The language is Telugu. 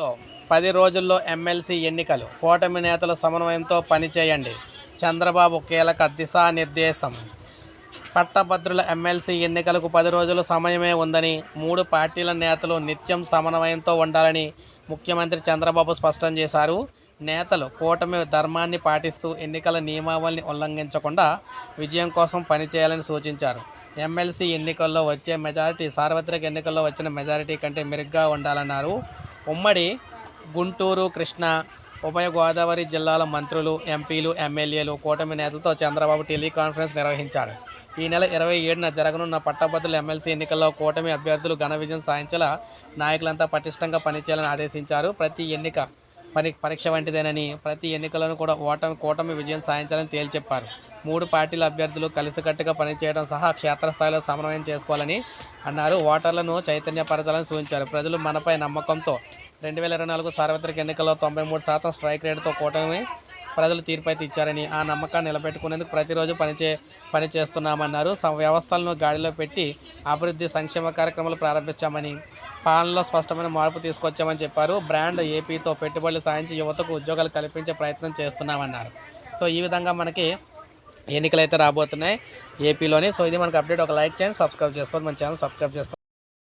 లో పది రోజుల్లో ఎమ్మెల్సీ ఎన్నికలు. కూటమి నేతల సమన్వయంతో పనిచేయండి. చంద్రబాబు కీలక దిశానిర్దేశం. పట్టభద్రుల ఎమ్మెల్సీ ఎన్నికలకు పది రోజులు సమయమే ఉందని మూడు పార్టీల నేతలు నిత్యం సమన్వయంతో ఉండాలని ముఖ్యమంత్రి చంద్రబాబు స్పష్టం చేశారు. నేతలు కూటమి ధర్మాన్ని పాటిస్తూ ఎన్నికల నియమావళిని ఉల్లంఘించకుండా విజయం కోసం పనిచేయాలని సూచించారు. ఎమ్మెల్సీ ఎన్నికల్లో వచ్చే మెజారిటీ సార్వత్రిక ఎన్నికల్లో వచ్చిన మెజారిటీ కంటే మెరుగ్గా ఉండాలన్నారు. ఉమ్మడి గుంటూరు కృష్ణా ఉభయ గోదావరి జిల్లాల మంత్రులు ఎంపీలు ఎమ్మెల్యేలు కూటమి నేతలతో చంద్రబాబు టెలికాన్ఫరెన్స్ నిర్వహించారు. ఈ నెల ఇరవై ఏడున జరగనున్న పట్టభద్రుల ఎమ్మెల్సీ ఎన్నికల్లో కూటమి అభ్యర్థులు ఘన విజయం సాధించేలా నాయకులంతా పటిష్టంగా పనిచేయాలని ఆదేశించారు. ప్రతి ఎన్నిక పని పరీక్ష వంటిదేనని ప్రతి ఎన్నికలను కూడా ఓటమి కూటమి విజయం సాధించాలని తేల్చెప్పారు. మూడు పార్టీల అభ్యర్థులు కలిసికట్టుగా పనిచేయడం సహా క్షేత్రస్థాయిలో సమన్వయం చేసుకోవాలని అన్నారు. ఓటర్లను చైతన్యపరచాలని సూచించారు. ప్రజలు మనపై నమ్మకంతో రెండు వేల ఇరవై నాలుగు సార్వత్రిక ఎన్నికల్లో తొంభై మూడు శాతం స్ట్రైక్ రేటుతో కూటమి ప్రజలు తీర్పు అయితే ఇచ్చారని ఆ నమ్మకాన్ని నిలబెట్టుకునేందుకు ప్రతిరోజు పనిచే పని చేస్తున్నామన్నారు వ్యవస్థలను గాడిలో పెట్టి అభివృద్ధి సంక్షేమ కార్యక్రమాలు ప్రారంభించామని పాలనలో స్పష్టమైన మార్పు తీసుకొచ్చామని చెప్పారు. బ్రాండ్ ఏపీతో పెట్టుబడులు సాధించి యువతకు ఉద్యోగాలు కల్పించే ప్రయత్నం చేస్తున్నామన్నారు. సో ఈ విధంగా మనకి ఎన్నికలు అయితే రాబోతున్నాయి ఏపీలోని. సో ఇది మనకు అప్డేట్ ఒక లైక్ చేయండి సబ్స్క్రైబ్ చేసుకోండి మన ఛానల్ సబ్స్క్రైబ్ చేసుకోండి.